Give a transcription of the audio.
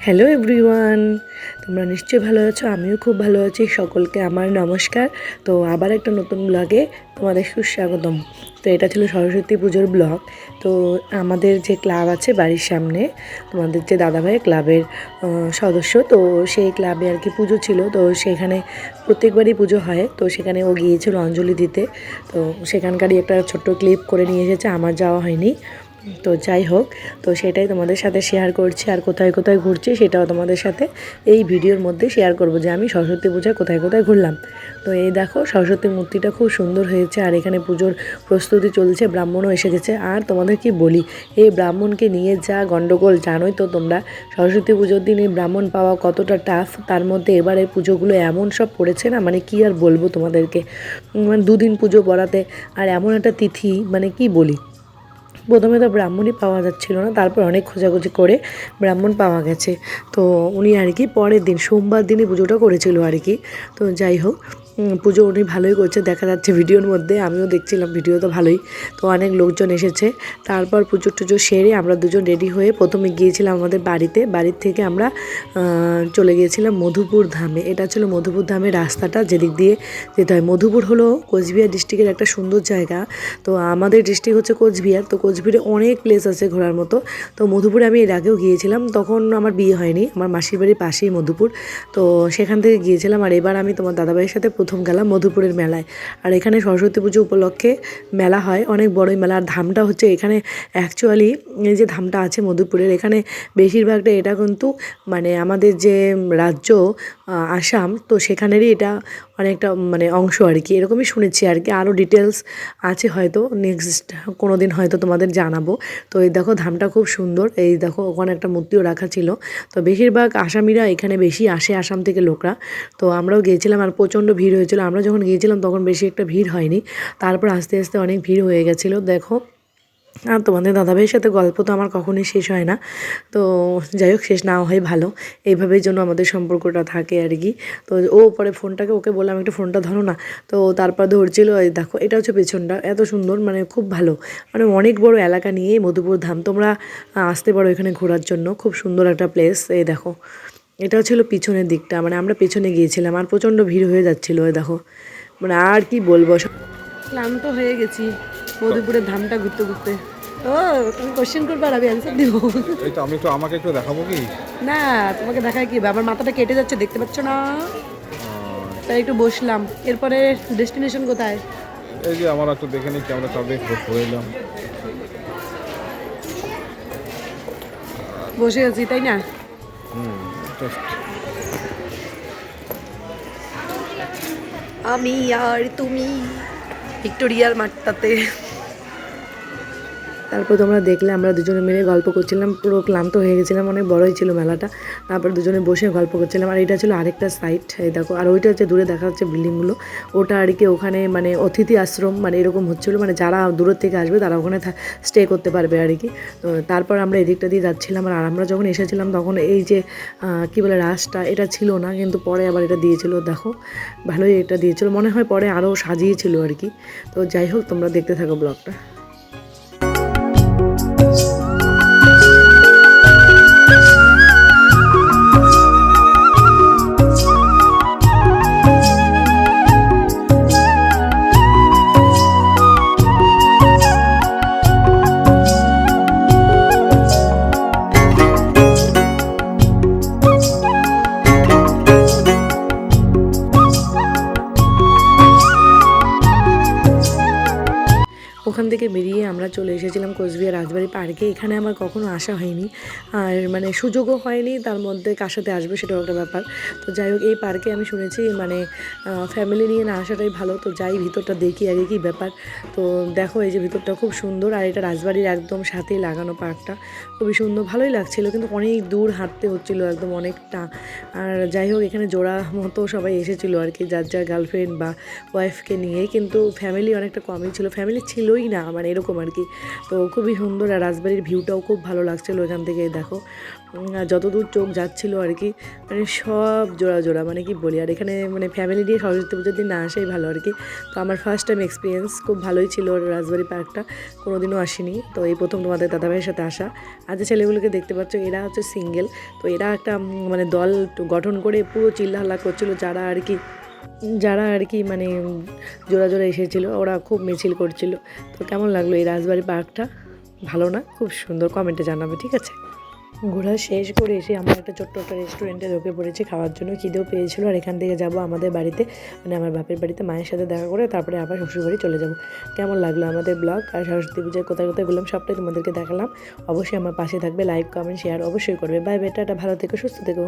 Hello everyone তোমরা নিশ্চয়ই ভালো আছো? আমিও খুব ভালো আছি। সকলকে আমার নমস্কার। তো আবার একটা নতুন ব্লগে তোমাদের সুস্বাগতম। তো এটা ছিল সরস্বতী পুজোর ব্লগ তো আমাদের যে ক্লাব আছে বাড়ির সামনে, তোমাদের যে দাদাভাই ক্লাবের সদস্য, তো সেই ক্লাবে আর কি পুজো ছিল। তো সেখানে প্রত্যেকবারই পুজো হয়। তো সেখানে ও গিয়েছিল অঞ্জলি দিতে। তো সেখানকারই একটা ছোট্ট ক্লিপ করে নিয়ে এসেছে। আমার যাওয়া হয়নি। তো যাই হোক, তো সেটাই তোমাদের সাথে শেয়ার করছি আর কোথায় কোথায় ঘুরছি সেটাও তোমাদের সাথে এই ভিডিওর মধ্যে শেয়ার করব যে আমি সরস্বতী পূজায় কোথায় কোথায় ঘুরলাম। তো এই দেখো, সরস্বতী মূর্তিটা খুব সুন্দর হয়েছে আর এখানে পুজোর প্রস্তুতি চলছে, ব্রাহ্মণও এসে গেছে। আর তোমাদের কি বলি, এই ব্রাহ্মণকে নিয়ে যা গণ্ডগোল জানোই তো তোমরা, সরস্বতী পুজোর দিন এই ব্রাহ্মণ পাওয়া কতটা টাফ তার মধ্যে এবারে পুজোগুলো এমন সব পড়েছে না? মানে কি আর বলব তোমাদেরকে? মানে দুদিন পুজো পড়াতে আর এমন একটা তিথি মানে কি বলি? প্রথমে তো ব্রাহ্মণই পাওয়া যাচ্ছিল না, তারপর অনেক খোঁজাখুঁজি করে ব্রাহ্মণ পাওয়া গেছে। তো উনি আর কি পরের দিন, সোমবার দিনই পুজোটা করেছিল আর কি। তো যাই হোক পুজো উনি ভালোই করছে, দেখা যাচ্ছে ভিডিওর মধ্যে, আমিও দেখছিলাম ভিডিও তো ভালোই। তো অনেক লোকজন এসেছে, তারপর পুজো টুজো সেরে আমরা দুজন রেডি হয়ে প্রথমে গিয়েছিলাম আমাদের বাড়িতে। বাড়ির থেকে আমরা চলে গিয়েছিলাম মধুপুর ধামে। এটা ছিল মধুপুর ধামের রাস্তাটা, যেদিক দিয়ে যেতে হয়। মধুপুর হলো কোচবিহার ডিস্ট্রিক্টের একটা সুন্দর জায়গা। তো আমাদের ডিস্ট্রিক্ট হচ্ছে কোচবিহার। তো কোচবিহারে অনেক প্লেস আছে ঘোরার মতো। তো মধুপুরে আমি এর আগেও গিয়েছিলাম, তখন আমার বিয়ে হয়নি। আমার মাসির বাড়ির পাশেই মধুপুর। তো সেখান থেকে গিয়েছিলাম আর এবার আমি তোমার দাদাভাইয়ের সাথে প্রথম গেলাম মধুপুরের মেলায়। আর এখানে সরস্বতী পুজো উপলক্ষে মেলা হয়, অনেক বড়ই মেলা। আর ধামটা হচ্ছে এখানে অ্যাকচুয়ালি এই যে ধামটা আছে মধুপুরের, এখানে বেশিরভাগটা এটা কিন্তু মানে আমাদের যে রাজ্য আসাম, তো সেখানেরই এটা অনেকটা মানে অংশ আর কি। এরকমই শুনেছি আর কি। আরও ডিটেলস আছে হয়তো নেক্সট কোনো দিন হয়তো তোমাদের জানাব। তো এই দেখো, ধামটা খুব সুন্দর। এই দেখো, ওখানে একটা মূর্তিও রাখা ছিল। তো বেশিরভাগ আসামিরা এখানে বেশি আসে আসাম থেকে লোকরা। তো আমরাও গিয়েছিলাম আর প্রচণ্ড ভিড় হয়েছিল। আমরা যখন গিয়েছিলাম, তখন বেশি একটা ভিড় হয়নি। তারপর আস্তে আস্তে অনেক ভিড় হয়ে গেছিল। দেখো আর তোমাদের দাদাভাইয়ের সাথে গল্প তো আমার কখনোই শেষ হয় না। তো যাই হোক, শেষ না হয় ভালো। এইভাবেই জন্য আমাদের সম্পর্কটা থাকে আর কি। তো ও পরে ফোনটাকে, ওকে বললাম, একটু ফোনটা ধরো না। তো তারপর ধরছিল দেখো, এটা হচ্ছে পেছনটা। এত সুন্দর মানে খুব ভালো। মানে অনেক বড় এলাকা নিয়ে মধুপুর ধাম। তোমরা আসতে পারো এখানে ঘোরার জন্য। খুব সুন্দর একটা প্লেস এই দেখো। এটাও ছিল পিছনের দিকটা। মানে আমরা পেছনে গিয়েছিলাম আর প্রচণ্ড ভিড় হয়ে যাচ্ছিল দেখো। মানে আর কি বলব ক্লান্ত হয়ে গেছি। মধুপুরের ধামটা ঘুরতে ঘুরতে। ও তুমি কোশ্চেন করবে আর আমি অ্যান্সার দিব। এই তো আমি একটু আমাকে একটু দেখাবো কি? না তোমাকে দেখায় কি? আমার মাথাটা কেটে যাচ্ছে দেখতে পাচ্ছ না? তাই একটু বসলাম। এরপরে ডেস্টিনেশন কোথায়? এই যে আমার একটু দেখে আমরা সবাই ঘুরে এলাম বসে আছি তাই না? আমি আর তুমি ভিক্টোরিয়ার মাঠটাতে। তারপর তোমরা দেখলে আমরা দুজনে মিলে গল্প করছিলাম, পুরো ক্লান্ত হয়ে গেছিলাম, অনেক বড়ই ছিল মেলাটা। তারপর দুজনে বসে গল্প করছিলাম, আর এটা ছিল আরেকটা সাইট এই দেখো। আর ওইটা হচ্ছে দূরে দেখা যাচ্ছে বিল্ডিংগুলো। ওটা আর কি ওখানে মানে অতিথি আশ্রম মানে এরকম হচ্ছিল মানে যারা দূরের থেকে আসবে তারা ওখানে স্টে করতে পারবে আর কি। তো তারপর আমরা এদিকটা দিয়ে যাচ্ছিলাম, আর আমরা যখন এসেছিলাম তখন এই যে কি বলে রাসটা, এটা ছিল না, কিন্তু পরে আবার এটা দিয়েছিল, দেখো। ভালোই এটা দিয়েছিল। মনে হয় পরে আরও সাজিয়েছিল আর কি। তো যাই হোক, তোমরা দেখতে থাকো ব্লগটা। ওখান থেকে বেরিয়ে আমরা চলে এসেছিলাম কোচবিহার রাজবাড়ি পার্কে। এখানে আমার কখনো আসা হয়নি। আর মানে সুযোগও হয়নি তার মধ্যে কার সাথে আসবে সেটাও একটা ব্যাপার। তো যাই হোক, এই পার্কে আমি শুনেছি মানে ফ্যামিলি নিয়ে না আসাটাই ভালো। তো যাই ভিতরটা দেখি আগে কি ব্যাপার। তো দেখো এই যে ভিতরটা খুব সুন্দর আর এটা রাজবাড়ির একদম সাথেই লাগানো পার্কটা। খুবই সুন্দর, ভালোই লাগছিল। কিন্তু অনেক দূর হাঁটতে হচ্ছিল একদম অনেকটা। আর যাই হোক, এখানে জোড়া মতো সবাই এসেছিল আর কি, যার যার গার্লফ্রেন্ড বা ওয়াইফকে নিয়ে। কিন্তু ফ্যামিলি অনেকটা কমই ছিল। ফ্যামিলি ছিলই না মানে এরকম আর কি। তো খুবই সুন্দর আর রাজবাড়ির ভিউটাও খুব ভালো লাগছিল এখান থেকে, দেখো। যতদূর চোখ যাচ্ছিল আর কি মানে সব জোড়া জোড়া মানে কি বলি, আর এখানে মানে ফ্যামিলি দিয়ে সরস্বতী পুজোর দিন না আসাই ভালো আর কি। তো আমার ফার্স্ট টাইম এক্সপিরিয়েন্স খুব ভালোই ছিল রাজবাড়ি পার্কটা, কোনোদিনও আসিনি। তো এই প্রথম তোমাদের দাদাভাইয়ের সাথে আসা। আর যে ছেলেগুলোকে দেখতে পাচ্ছ, এরা হচ্ছে সিঙ্গেল তো এরা একটা মানে দল গঠন করে পুরো চিল্লাহাল্লা করছিল, যারা আর কি যারা আর কি মানে জোড়া জোড়া এসেছিল, ওরা খুব মিছিল করছিল। তো কেমন লাগল এই রাজবাড়ি পার্কটা? ভালো না? খুব সুন্দর কমেন্টে জানাবে, ঠিক আছে? ঘোরা শেষ করে এসে আমরা একটা ছোট্ট একটা রেস্টুরেন্টে ঢুকে পড়েছি, খাওয়ার জন্য খিদেও পেয়েছিল। আর এখান থেকে যাব আমাদের বাড়িতে মানে আমার বাপের বাড়িতে মায়ের সাথে দেখা করে তারপরে আবার শ্বশুর বাড়ি চলে যাব। কেমন লাগল আমাদের ব্লগ আর সরস্বতী পূজায় কোথায় কোথায় বললাম সবটাই তোমাদেরকে দেখালাম। অবশ্যই আমার পাশে থাকবে লাইক কমেন্ট শেয়ার অবশ্যই করবে। বাই বেটাটা ভালো থেকো, সুস্থ থেকো।